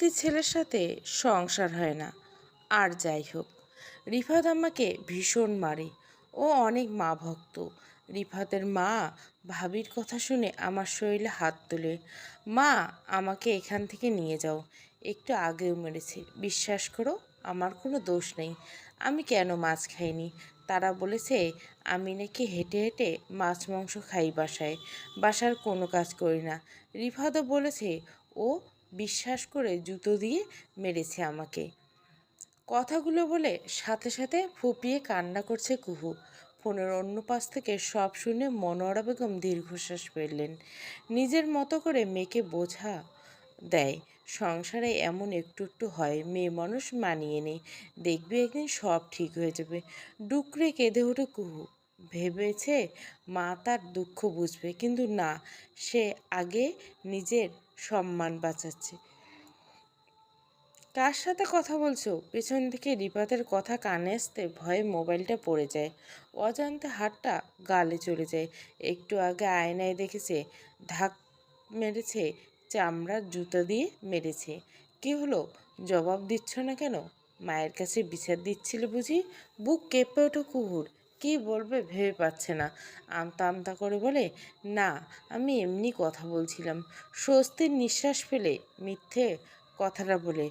ভক্তির ছেলের সাথে সংসার হয় না। আর যাই হোক, রিফাত আমাকে ভীষণ মারে। ও অনেক মা ভক্ত। রিফাতের মা ভাবির কথা শুনে আমার শরীরে হাত তোলে। মা, আমাকে এখান থেকে নিয়ে যাও। একটু আগেও মেরেছে। বিশ্বাস করো, আমার কোনো দোষ নেই। আমি কেন মাছ খাইনি? তারা বলেছে, আমি নাকি হেঁটে হেঁটে মাছ, মাংস খাই বাসায়। বাসার কোনো কাজ করি না। রিফাদও বলেছে, ও বিশ্বাস করে জুতো দিয়ে মেরেছে আমাকে। কথাগুলো বলে সাথে সাথে ফুপিয়ে কান্না করছে কুহু। ফোনের অন্য পাশ থেকে সব শুনে মনোয়ারা বেগম দীর্ঘশ্বাস ফেললেন। নিজের মতো করে মেয়েকে বোঝা দেয়, সংসারে এমন একটু একটু হয় মেয়ে মানুষ মানিয়ে নেই দেখবি একদিন সব ঠিক হয়ে যাবে। ডুকরে কেঁদে ওঠে কুহু। ভেবেছে মা তার দুঃখ বুঝবে, কিন্তু না, সে আগে নিজের সম্মান বাঁচাচ্ছে। কার সাথে কথা বলছো? পেছন থেকে রিপাতের কথা কানে আসতে ভয়ে মোবাইলটা পড়ে যায়। অজান্তে হাতটা গালে চলে যায়। একটু আগে আয়নায় দেখেছে ধাক মেরেছে চামড়ার জুতো দিয়ে মেরেছে। কি হলো? জবাব দিচ্ছ না কেন? মায়ের কাছে বিচার দিচ্ছিল বুঝি? বুক কেঁপে ওঠো কুহুর। কি বলবে ভেবে পাচ্ছে না। আমতা আমতা করে বলে, না, আমি এমনি কথা বলছিলাম। স্বস্তির নিঃশ্বাস ফেলে মিথ্যে কথাটা বলে,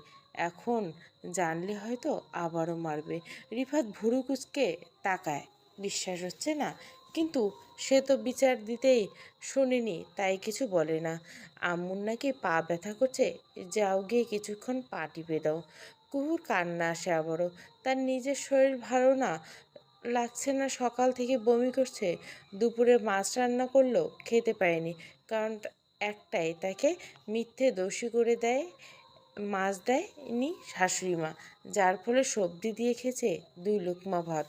এখন জানলে হয়তো আবারও মারবে। রিফাত ভুরু কুচকে তাকায়, বিশ্বাস হচ্ছে না, কিন্তু সে তো বিচার দিতেই শুনিনি, তাই কিছু বলে না। আম্মুর নাকি পা ব্যথা করছে, যাও গিয়ে কিছুক্ষণ পা টিপে দাও। কুহুর কান্না আসে আবারও, তার নিজের শরীর ভালো না লাগছে না সকাল থেকে বমি করছে, দুপুরে মাছ রান্না করল খেতে পায়নি কারণ একটাই, তাকে মিথ্যে দোষী করে দেয়, মাছ দেয় দেয়নি শাশুড়ি মা, যার ফলে সবজি দিয়ে খেয়েছে দুই লোকমা ভাত।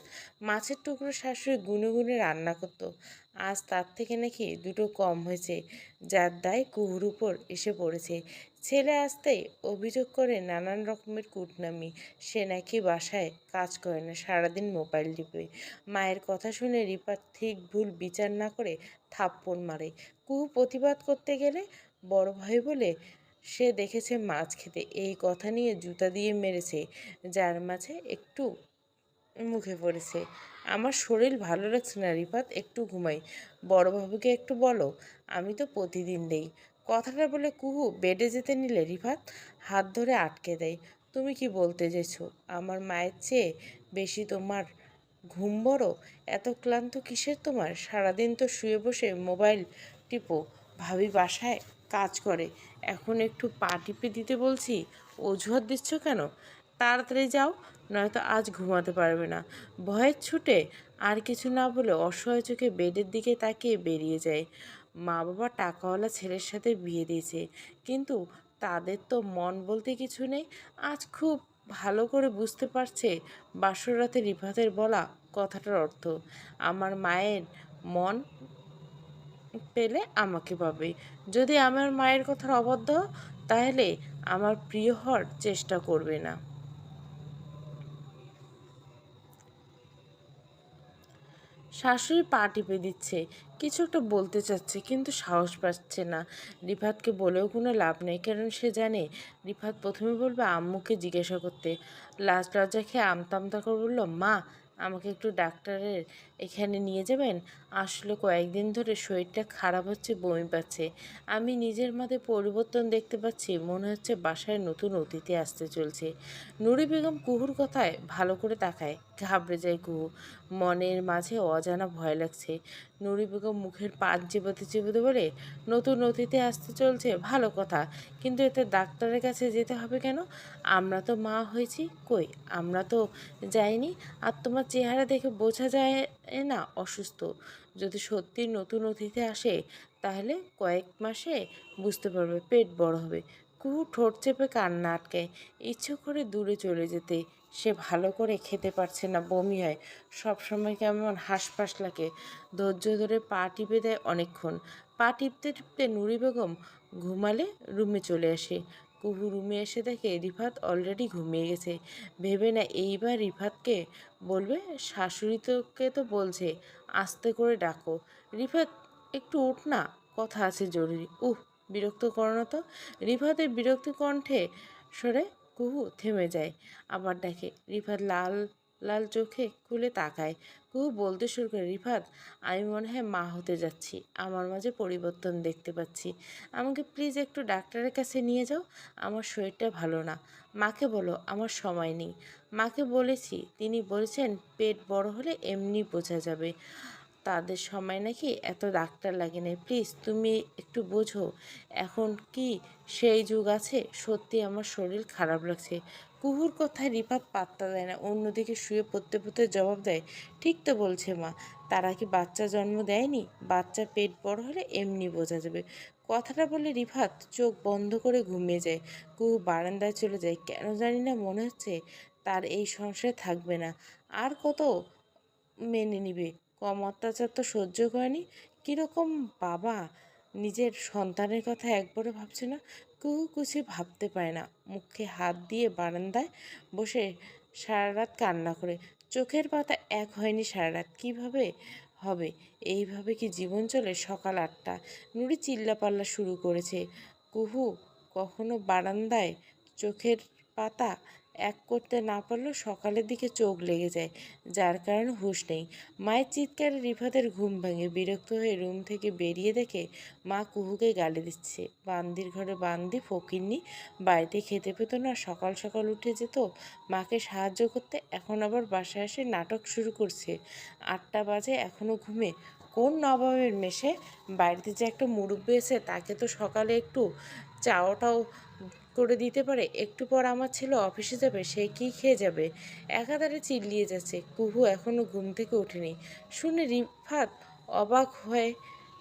মাছের টুকরো শাশুড়ি গুনে গুনে রান্না করতো। আজ তার থেকে নাকি দুটো কম হয়েছে, যার দায় কুহুর উপর এসে পড়েছে। ছেলে আসতেই অভিযোগ করে নানান রকমের কুটনামি। সে নাকি বাসায় কাজ করে না, সারাদিন মোবাইল টিপে। মায়ের কথা শুনে রিপা ঠিক ভুল বিচার না করে থাপ্পড় মারে। কুহু প্রতিবাদ করতে গেলে বড় ভাই বলে সে দেখেছে মাছ খেতে। এই কথা নিয়ে জুতা দিয়ে মেরেছে, যার মাঝে একটু মুখে পড়েছে। আমার শরীর ভালো লাগছে না রিফাত একটু ঘুমাই। বড়োবাবুকে একটু বলো, আমি তো প্রতিদিন দেই। কথাটা বলে কুহু বেডে যেতে নিলে রিফাত, হাত ধরে আটকে দেয়। তুমি কি বলতে চেয়েছো আমার মায়ের চেয়ে বেশি তোমার ঘুম বড়? এত ক্লান্ত কিসের তোমার? সারাদিন তো শুয়ে বসে মোবাইল টিপো। ভাবি বাসায় কাজ করে। এখন একটু পা টিপে দিতে বলছি। অজুহাত দিচ্ছ কেন? তাড়াতাড়ি যাও, নয়তো আজ ঘুমাতে পারবে না। ভয়ের ছুটে আর কিছু না বলে অসহায় চোখে বেডের দিকে তাকিয়ে বেরিয়ে যায়। মা বাবা টাকাওয়ালা ছেলের সাথে বিয়ে দিয়েছে। কিন্তু তাদের তো মন বলতে কিছু নেই। আজ খুব ভালো করে বুঝতে পারছে বাসর রাতে রিফাতের বলা কথাটার অর্থ। আমার মায়ের মন পেলে আমাকে পাবে। যদি আমার মায়ের কথার অবদ্ধ তাহলে আমার প্রিয় হওয়ার চেষ্টা করবে না। শাশুড়ি পা টিপে দিচ্ছে। কিছু একটা বলতে চাচ্ছে, কিন্তু সাহস পাচ্ছে না। রিফাতকে বলেও কোনো লাভ নেই, কারণ সে জানে, রিফাত প্রথমে বলবে আম্মুকে জিজ্ঞাসা করতে। লাস্ট লজ্জা খেয়ে আমতা করে বলল, মা, আমাকে একটু ডাক্তারের এখানে নিয়ে যাবেন? আসলে কয়েকদিন ধরে শরীরটা খারাপ হচ্ছে, বমি পাচ্ছে। আমি নিজের মধ্যে পরিবর্তন দেখতে পাচ্ছি, মনে হচ্ছে বাসায় নতুন অতিথি আসতে চলছে। নুরি বেগম কুহুর কথায় ভালো করে তাকায়। ঘাবড়ে যায় কুহু। মনের মাঝে অজানা ভয় লাগছে। নুরি বেগম মুখের পাত চিবোতে চিবোতে বলে, নতুন অতিথি আসতে চলছে, ভালো কথা। কিন্তু এতে ডাক্তারের কাছে যেতে হবে কেন? আমরা তো মা হয়েছি, কই? আমরা তো যাইনি। আর তোমার চেহারা দেখে বোঝা যায় না, অসুস্থ। যদি সত্যি নতুন অতিথি আসে, তাহলে কয়েক মাসে বুঝতে পারবে পেট বড় হবে। কুহু ঠোঁট চেপে কান্না আটকায়। ইচ্ছে করে দূরে চলে যেতে। সে ভালো করে খেতে পারছে না বমি হয়। সবসময় কেমন হাঁসফাঁস লাগে। ধৈর্য ধরে পা টিপে দেয় অনেকক্ষণ। পা টিপতে টিপতে নুরি বেগম ঘুমালে রুমে চলে আসে। কুহু রুমে এসে দেখে রিফাত অলরেডি ঘুমিয়ে গেছে। ভেবে না এইবার রিফাতকে বলবে, শাশুড়ি তোকে তো বলছে, আস্তে করে ডাকো। রিফাত, একটু উঠ না, কথা আছে জরুরি। উহ, বিরক্ত করো তো। রিফাতের বিরক্ত কণ্ঠে সরে কুহু থেমে যায়। আবার দেখে রিফাত লাল লাল চোখে খুলে তাকায়। কুহু বলতে শুরু করে, রিফাত, আমি মনে হয় মা হতে যাচ্ছি। আমার মাঝে পরিবর্তন দেখতে পাচ্ছি। আমাকে প্লিজ একটু ডাক্তারের কাছে নিয়ে যাও। আমার শরীরটা ভালো না। মাকে বলো, আমার সময় নেই। মাকে বলেছি, তিনি বলেছেন পেট বড় হলে এমনি বোঝা যাবে। তাদের সময় নাকি এত ডাক্তার লাগে না প্লিজ তুমি একটু বোঝো। এখন কি সেই যুগ আছে? সত্যি আমার শরীর খারাপ লাগছে। কুহুর কথায় রিপাত পাত্তা দেয় না, অন্যদিকে শুয়ে পড়তে পড়তে জবাব দেয়, ঠিক তো বলছে মা, তারা কি বাচ্চা জন্ম দেয়নি? বাচ্চা পেট বড় হলে এমনি বোঝা যাবে। কথাটা বলে রিফাত চোখ বন্ধ করে ঘুমিয়ে যায়। কুহু বারান্দায় চলে যায়। কেন জানি না মনে হচ্ছে তার এই সংসারে থাকবে না। আর কত মেনে নিবে? কম অত্যাচার তো সহ্য করেনি। কীরকম বাবা? নিজের সন্তানের কথা একবারও ভাবছে না। কুহু কুচি ভাবতে পারে না। মুখে হাত দিয়ে বারান্দায় বসে সারা রাত কান্না করে। চোখের পাতা এক হয়নি সারা রাত কীভাবে হবে? এইভাবে কি জীবন চলে? সকাল আটটা। নুড়ি চিল্লাপাল্লা শুরু করেছে। কুহু কখনো বারান্দায় চোখের পাতা এক করতে না পারলেও সকালের দিকে চোখ লেগে যায়, যার কারণে হুঁশ নেই। মায়ের চিৎকারে রিফাতের ঘুম ভাঙে বিরক্ত হয়ে রুম থেকে বেরিয়ে দেখে মা কুহুকে গালি দিচ্ছে। বান্দির ঘরে বান্দি ফকিরনি বাড়িতে খেতে পেতো না, সকাল সকাল উঠে যেত। মাকে সাহায্য করতে এখন আবার বাসায় এসে নাটক শুরু করছে। আটটা বাজে এখনও ঘুমে। কোন নবাবের মেশে বাড়িতে যে একটা মুরব্বী এসে তাকে তো সকালে একটু চাওটাও করে দিতে পারে? একটু পর আমার ছেলে অফিসে যাবে, সে কি খেয়ে যাবে? একাধারে চিল্লিয়ে যাচ্ছে। কুহু এখনও ঘুম থেকে ওঠেনি। শুনে রিফাত অবাক হয়ে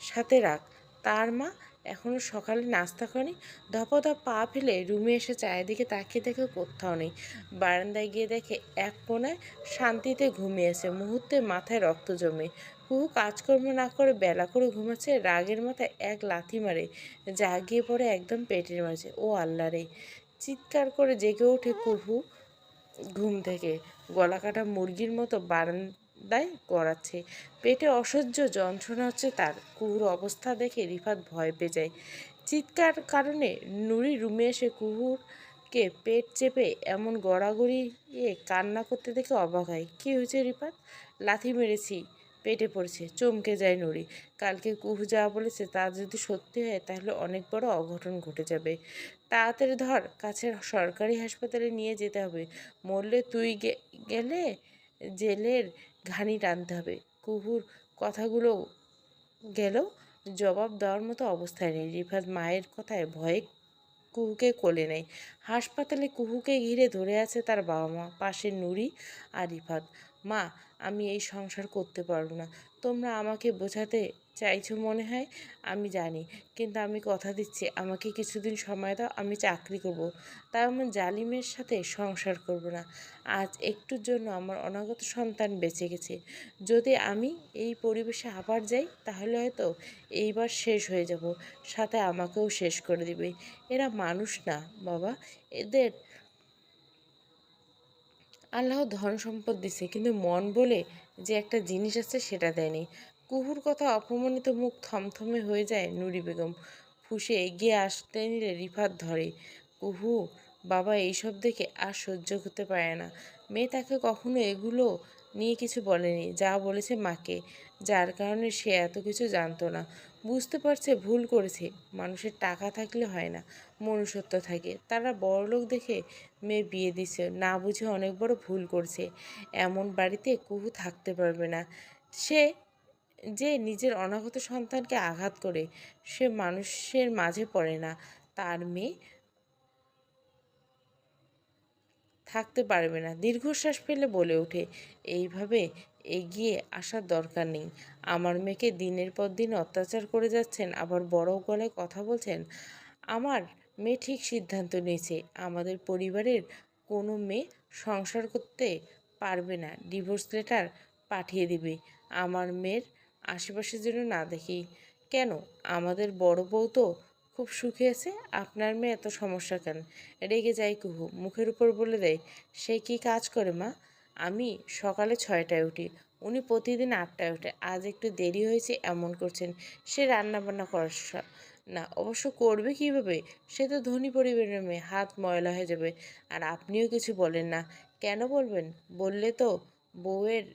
সাথে রাখ। তার মা এখনও সকালে নাস্তা করেনি। ধপাধপ পা ফেলে রুমে এসে চায়ের দিকে তাকিয়ে দেখে কোথাও নেই। বারান্দায় গিয়ে দেখে এক কোনায় শান্তিতে ঘুমিয়েছে মুহূর্তে মাথায় রক্ত জমে। কুহু কাজকর্ম না করে বেলা করে ঘুমাচ্ছে, রাগের মাথায় এক লাথি মারে, জাগিয়ে পড়ে একদম পেটের মাঝে। ও আল্লাহ রে। চিৎকার করে জেগে ওঠে কুহু ঘুম থেকে। গলা কাটা মুরগির মতো বারান্দায় গড়াচ্ছে পেটে অসহ্য যন্ত্রণা হচ্ছে তার। কুহুর অবস্থা দেখে রিফাত ভয় পেয়ে যায়। চিৎকার কারণে নুরি রুমে এসে কুহুরকে পেট চেপে এমন গড়াগড়ি এ কান্না করতে দেখে অবাক হয়। কী হয়েছে রিফাত? লাথি মেরেছি, পেটে পড়েছে, চমকে যায় নুরি। কালকে কুহু যা বলেছে তা যদি সত্যি হয় তাহলে অনেক বড় অঘটন ঘটে যাবে। তাড়াতাড়ি ধর, কাছের সরকারি হাসপাতালে নিয়ে যেতে হবে। মরলে তুই গেলে জেলের ঘানি টানতে হবে। কুহুর কথাগুলো গেল জবাব দেওয়ার মতো অবস্থায় নেই। রিফাত মায়ের কথায় ভয়ে কুহুকে কোলে নেয়। হাসপাতালে কুহুকে ঘিরে ধরে আছে তার বাবা মা পাশে নুরি আর রিফাত। মা, আমি এই সংসার করতে পারব না। তোমরা আমাকে বোঝাতে চাইছো মনে হয়? আমি জানি, কিন্তু আমি কথা দিচ্ছি। আমাকে কিছুদিন সময় দাও, আমি চাকরি করব। তাই আমার জালিমের সাথে সংসার করব না। আজ একটুর জন্য আমার অনাগত সন্তান বেঁচে গেছে। যদি আমি এই পরিবেশে আবার যাই, তাহলে হয়তো এইবার শেষ হয়ে যাব। সাথে আমাকেও শেষ করে দিবে। এরা মানুষ না, বাবা। এদের আল্লাহ ধন সম্পদ দিছে, কিন্তু মন বলে যে একটা জিনিস আছে সেটা দেয়নি। কুহুর কথা অপমানিত মুখ থমথমে হয়ে যায় নুরি বেগম। ফুসে এগিয়ে আসতে নিলে রিফাত ধরে, কুহু, বাবা এইসব দেখে আর সহ্য করতে পারে না। মেয়ে তাকে কখনো এগুলো নিয়ে কিছু বলেনি, যা বলেছে মাকে। যার কারণে সে এত কিছু জানতো না। বুঝতে পারছে, ভুল করেছে। মানুষের টাকা থাকলে হয় না, মনুষ্যত্ব থাকে। তারা বড়লোক দেখে মেয়ে বিয়ে দিছে না বুঝে অনেক বড় ভুল করছে। এমন বাড়িতে কুহু থাকতে পারবে না। সে যে নিজের অনাগত সন্তানকে আঘাত করে, সে মানুষের মাঝে পড়ে না। তার মেয়ে থাকতে পারবে না। দীর্ঘশ্বাস ফেলে বলে ওঠে, এইভাবে এগিয়ে আসার দরকার নেই। আমার মেয়েকে দিনের পর দিন অত্যাচার করে যাচ্ছেন, আবার বড় গলায় কথা বলছেন, আমার মেয়ে ঠিক সিদ্ধান্ত নিয়েছে। আমাদের পরিবারের কোনো মেয়ে সংসার করতে পারবে না। ডিভোর্স লেটার পাঠিয়ে দিবে। আমার মেয়ের আশেপাশে যেন না দেখি। কেন? আমাদের বড় বউ তো খুব সুখে আছে, আপনার মেয়ে এত সমস্যা কেন? রেগে যায় কুহু, মুখের উপর বলে দেয়, সে কি কাজ করে মা? আমি সকালে ছয়টায় উঠি, উনি প্রতিদিন আটটায় ওঠে, আজ একটু দেরি হয়েছে, এমন করছেন, সে রান্না বান্না করার না, অবশ্য করবে কীভাবে? সে তো ধনী পরিবারের মেয়ে, হাত ময়লা হয়ে যাবে, আর আপনিও কিছু বলেন না, কেন বলবেন? বললে তো বউয়ের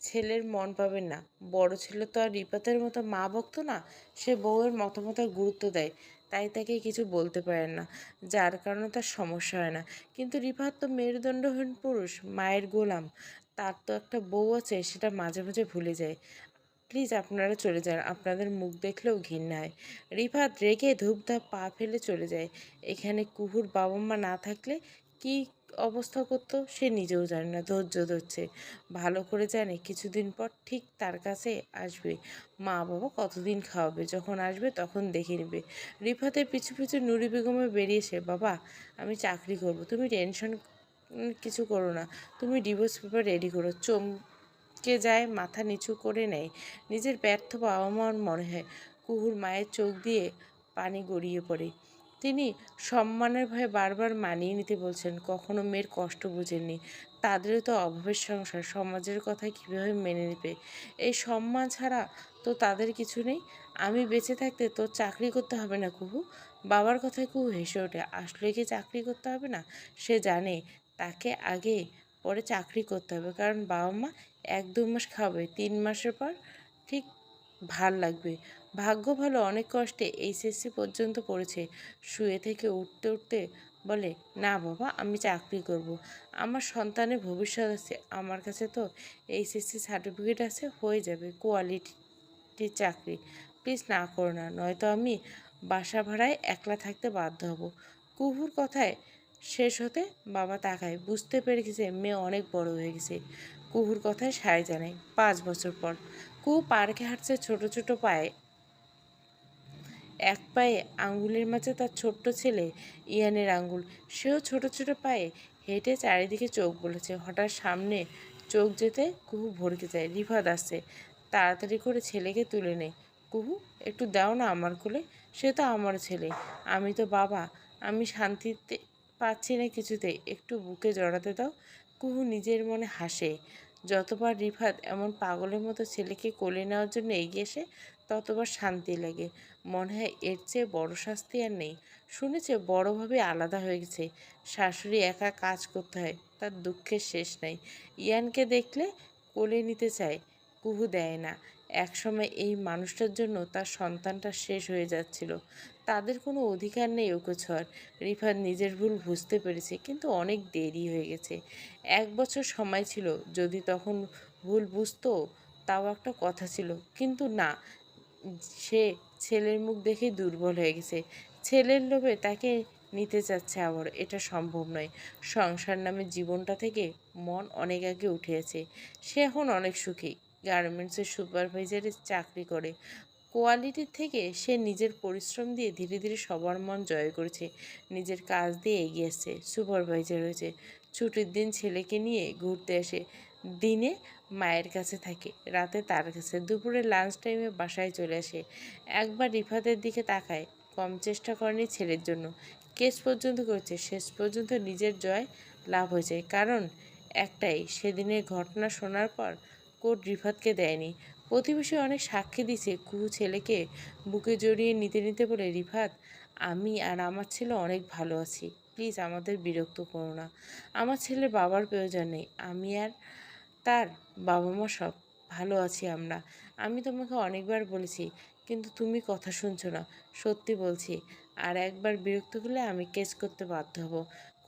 ছেলের মন পাবেন না। বড় ছেলে তো আর রিপাতের মতো মা ভক্ত না, সে বউয়ের মতামতের গুরুত্ব দেয়, তাই তাকে কিছু বলতে পারেন না, যার কারণে তার সমস্যা হয় না। কিন্তু রিফাত তো মেরুদণ্ডহীন পুরুষ, মায়ের গোলাম, তার তো একটা বউ আছে, সেটা মাঝে মাঝে ভুলে যায়। প্লিজ আপনারা চলে যান, আপনাদের মুখ দেখলেও ঘৃণা হয়। রিফাত রেগে ধূপধাপ পা ফেলে চলে যায়। এখানে কুহুর বাবা মা না থাকলে কি অবস্থা করতো, সে নিজেও জানে না, ধৈর্য ধরছে। ভালো করে জানে, কিছুদিন পর ঠিক তার কাছে আসবে। মা বাবা কতদিন খাওয়াবে, যখন আসবে তখন দেখে নেবে। রিফাতের পিছু পিছু নুরি বেগমে বেরিয়েছে বাবা, আমি চাকরি করব, তুমি টেনশন কিছু করো না, তুমি ডিভোর্স পেপার রেডি করো। চমকে যায়, মাথা নিচু করে নেয়। নিজের ব্যর্থ বাবা মার মনে হয়, কুহুর মায়ের চোখ দিয়ে পানি গড়িয়ে পড়ে। তিনি সম্মানের ভয়ে বারবার মানিয়ে নিতে বলছেন, কখনো মেয়ের কষ্ট বুঝেননি। তাদেরও তো অভাবের সংসার, সমাজের কথা কীভাবে মেনে নেবে? এই সম্মান ছাড়া তো তাদের কিছু নেই। আমি বেঁচে থাকতে তো চাকরি করতে হবে না কুহু। বাবার কথায় কুহু হেসে ওঠে, আসলে কি চাকরি করতে হবে না? সে জানে তাকে আগে পরে চাকরি করতে হবে, কারণ বাবা মা এক দু মাস খাবে তিন মাসের পর ঠিক ভালো লাগবে। ভাগ্য ভালো অনেক কষ্টে এইচএসসি পর্যন্ত পড়েছে। শুয়ে থেকে উঠতে উঠতে বলে, না বাবা, আমি চাকরি করব। আমার সন্তানের ভবিষ্যৎ আছে। আমার কাছে তো এইচএসসি সার্টিফিকেট আছে, হয়ে যাবে কোয়ালিটির চাকরি। প্লিজ না করো না, নয়তো আমি বাসা ভাড়ায় একলা থাকতে বাধ্য হব। কুহুর কথায় শেষ হতে বাবা তাকায়। বুঝতে পেরে গেছে, মেয়ে অনেক বড় হয়ে গেছে। কুহুর কথায় সায় জানায়, পাঁচ বছর পর। কুহু পার্কে হাঁটছে ছোট ছোট পায়ে। এক পায়ে আঙ্গুলের মাঝে তার ছোট্ট ছেলে ইয়ানের আঙ্গুল। সেও ছোট ছোট পায়ে হেঁটে চারিদিকে চোখ বলেছে। হঠাৎ সামনে চোখ যেতে কুহু ভরকে যায়। রিফাত আসছে। তাড়াতাড়ি করে ছেলেকে তুলে নেয় কুহু, একটু দাও না আমার কোলে। সে তো আমার ছেলে। আমি তো বাবা। আমি শান্তিতে পাচ্ছি না কিছুতে। একটু বুকে জড়াতে দাও। কুহু নিজের মনে হাসে। যতবার রিফাত এমন পাগলের মতো ছেলেকে কোলে নেওয়ার জন্য এগিয়ে এসে ততবার শান্তি লাগে। মনে হয় এর চেয়ে বড় শাস্তি আর নেই। শুনেছে বড়ভাবে আলাদা হয়ে গেছে। শাশুড়ি একা কাজ করতে হয়, তার দুঃখের শেষ নাই। ইয়ানকে দেখলে কোলে নিতে চায়, কুহু দেয় না। একসময় এই মানুষটার জন্য তার সন্তানটা শেষ হয়ে যাচ্ছিল। তাদের কোনো অধিকার নেই ওকে ছোঁয়ার রিফাত নিজের ভুল বুঝতে পেরেছে, কিন্তু অনেক দেরি হয়ে গেছে। এক বছর সময় ছিল, যদি তখন ভুল বুঝতো, তাও একটা কথা ছিল। কিন্তু না, সে ছেলের মুখ দেখে দুর্বল হয়ে গেছে। ছেলের লোভে তাকে নিতে চাচ্ছে আবার, এটা সম্ভব নয়। সংসার নামে জীবনটা থেকে মন অনেক আগে উঠে আছে সে এখন অনেক সুখী। গার্মেন্টসের সুপারভাইজারের চাকরি করে। কোয়ালিটির থেকে সে নিজের পরিশ্রম দিয়ে ধীরে ধীরে সবার মন জয় করেছে। নিজের কাজ দিয়ে এগিয়ে আসছে, সুপারভাইজার হয়েছে। ছুটির দিন ছেলেকে নিয়ে ঘুরতে আসে। দিনে মায়ের কাছে থাকে। রাতে তার কাছে দুপুরে লাঞ্চ টাইমে বাসায় চলে আসে। একবার রিফাতের দিকে তাকায়, কম চেষ্টা করেনি ছেলের জন্য। কেস পর্যন্ত করেছে, শেষ পর্যন্ত নিজের জয় লাভ হয়েছে। কারণ একটাই, সেদিনের ঘটনা শোনার পর কোর্ট রিফাতকে দেয়নি। প্রতিবেশী অনেক সাক্ষী দিছে কুহু ছেলেকে বুকে জড়িয়ে নিতে নিতে বলে, রিফাত, আমি আর আমার ছেলে অনেক ভালো আছি। প্লিজ আমাদের বিরক্ত করো না। আমার ছেলের বাবার প্রয়োজন নেই। আমি আর তার বাবা মা সব ভালো আছি আমরা। আমি তোমাকে অনেকবার বলেছি, কিন্তু তুমি কথা শুনছো না। সত্যি বলছি, আর একবার বিরক্ত হলে আমি কেস করতে বাধ্য হব।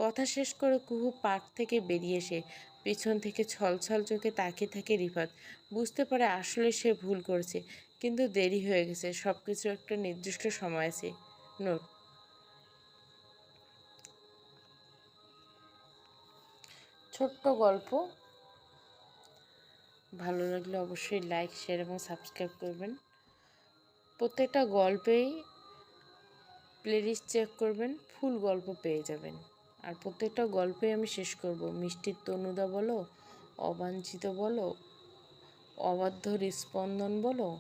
কথা শেষ করে কুহু পার্ক থেকে বেরিয়ে এসে পিছন থেকে ছলছল চোখে তাকিয়ে থাকে রিফাত। বুঝতে পারে আসলে সে ভুল করেছে, কিন্তু দেরি হয়ে গেছে সব কিছু একটা নির্দিষ্ট সময় আছে। নোট। ছোট্ট গল্প। ভালো লাগলে অবশ্যই লাইক শেয়ার এবং সাবস্ক্রাইব করবেন। প্রত্যেকটা গল্পেই প্লেলিস্ট চেক করবেন ফুল গল্প পেয়ে যাবেন। আর প্রত্যেকটা গল্পে আমি শেষ করব। মিষ্টির তনুদা বলো, অবাঞ্ছিত বলো, অবাধ্য স্পন্দন বলো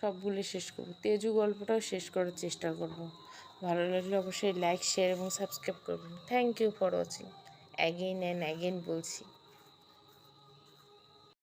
সবগুলো শেষ করব। তেজু গল্পটাও শেষ করার চেষ্টা করব। ভালো লাগলে অবশ্যই লাইক শেয়ার এবং সাবস্ক্রাইব করবেন। Thank you for watching again and again বলছি।